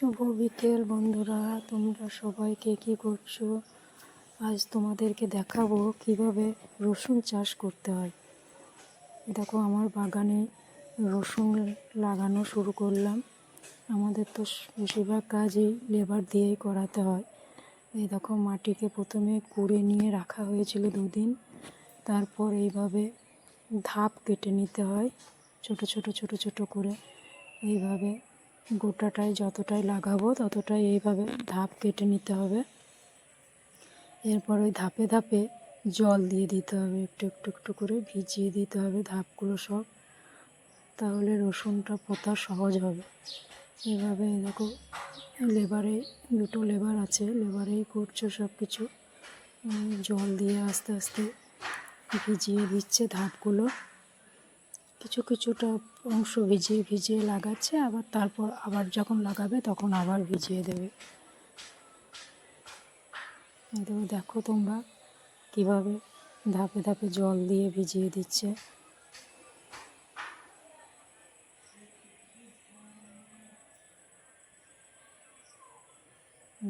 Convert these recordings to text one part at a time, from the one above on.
শুভ বিকেল বন্ধুরা, তোমরা সবাই কে কী করছ? আজ তোমাদেরকে দেখাবো কীভাবে রসুন চাষ করতে হয়। দেখো, আমার বাগানে রসুন লাগানো শুরু করলাম। আমাদের তো বেশিরভাগ কাজই লেবার দিয়েই করাতে হয়। এই দেখো, মাটিকে প্রথমে কুড়ে নিয়ে রাখা হয়েছিল দুদিন। তারপর এইভাবে ধাপ কেটে নিতে হয়, ছোট ছোট ছোট ছোট করে। এইভাবে গোটাটায় যতটাই লাগাবো ততটাই এইভাবে ধাপ কেটে নিতে হবে। এরপর ওই ধাপে ধাপে জল দিয়ে দিতে হবে, একটু একটু একটু করে ভিজিয়ে দিতে হবে ধাপগুলো সব। তাহলে রসুনটা পোতা সহজ হবে। এভাবে দেখো, লেবারে দুটো লেবার আছে, লেবারেই করছ সব কিছু জল দিয়ে আস্তে আস্তে ভিজিয়ে দিচ্ছে ধাপগুলো। কিছু কিছুটা অংশ ভিজিয়ে ভিজিয়ে লাগাচ্ছে, আবার তারপর আবার যখন লাগাবে তখন আবার ভিজিয়ে দেবে। এবার দেখো তোমরা কীভাবে ধাপে ধাপে জল দিয়ে ভিজিয়ে দিচ্ছে।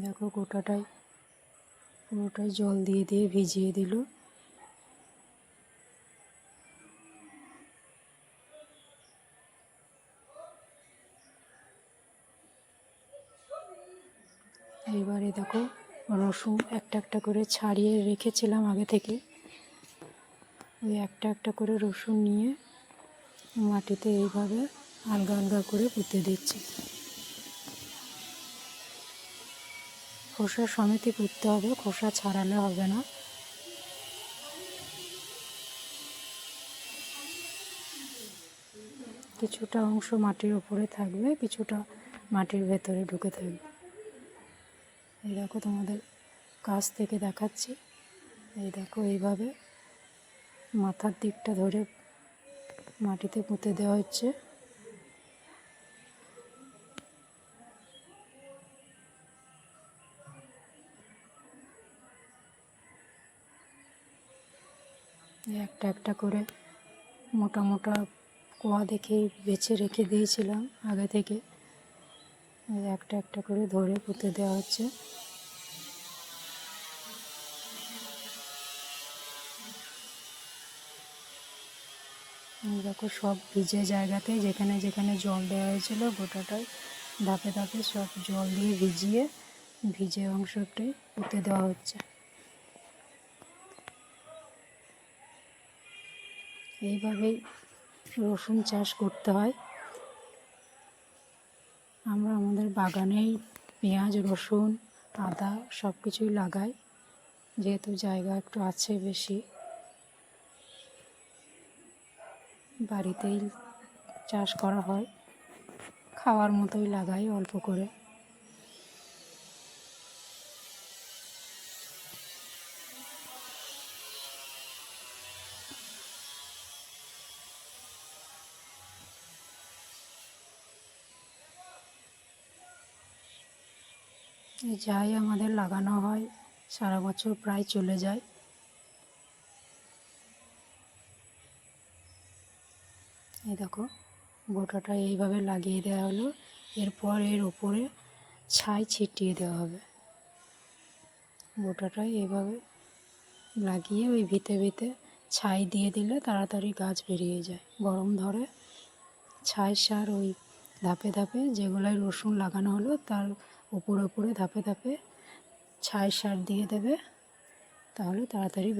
দেখো গোটাটাই, পুরোটাই জল দিয়ে দিয়ে ভিজিয়ে দিল। এইবারে দেখো, রসুন একটা একটা করে ছাড়িয়ে রেখেছিলাম আগে থেকে। ওই একটা একটা করে রসুন নিয়ে মাটিতে এইভাবে আলগা আলগা করে পুঁতে দিচ্ছি। খোসা সমেতই পুঁততে হবে, খোসা ছাড়ালে হবে না। কিছুটা অংশ মাটির ওপরে থাকবে, কিছুটা মাটির ভেতরে ঢুকে থাকবে। এই দেখো তোমাদের কাছ থেকে দেখাচ্ছি। এই দেখো এইভাবে মাথার দিকটা ধরে মাটিতে পুঁতে দেওয়া হচ্ছে। একটা একটা করে মোটা মোটা কোয়া দেখে বেছে রেখে দিয়েছিলাম আগে থেকে। একটা একটা করে ধরে পুঁতে দেওয়া হচ্ছে। দেখো সব ভিজে জায়গাতে, যেখানে যেখানে জল দেওয়া হয়েছিল, গোটাটাই ধাপে ধাপে সব জল দিয়ে ভিজিয়ে, ভিজে অংশটি পুঁতে দেওয়া হচ্ছে। এইভাবেই রসুন চাষ করতে হয়। আমরা আমাদের বাগানেই পেঁয়াজ, রসুন, আদা সব কিছুই লাগাই। যেহেতু জায়গা একটু আছে বেশি। বাড়িতেই চাষ করা হয়। খাওয়ার মতোই লাগাই অল্প করে। যাই আমাদের লাগানো হয়, সারা বছর প্রায় চলে যায়। এই দেখো, গোটাটা এইভাবে লাগিয়ে দেওয়া হলো, এরপর এর ওপরে ছাই ছিটিয়ে দেওয়া হবে। গোটাটাই এইভাবে লাগিয়ে ওই ভিতে ভিতে ছাই দিয়ে দিলে তাড়াতাড়ি গাছ বেরিয়ে যায়। গরম ধরে ছাই সার ওই ধাপে ধাপে যেগুলোয় রসুন লাগানো হলো, তার উপরে উপরে ধাপে ধাপে ছাই সার দিয়ে দেবে তাহলে তাড়াতাড়ি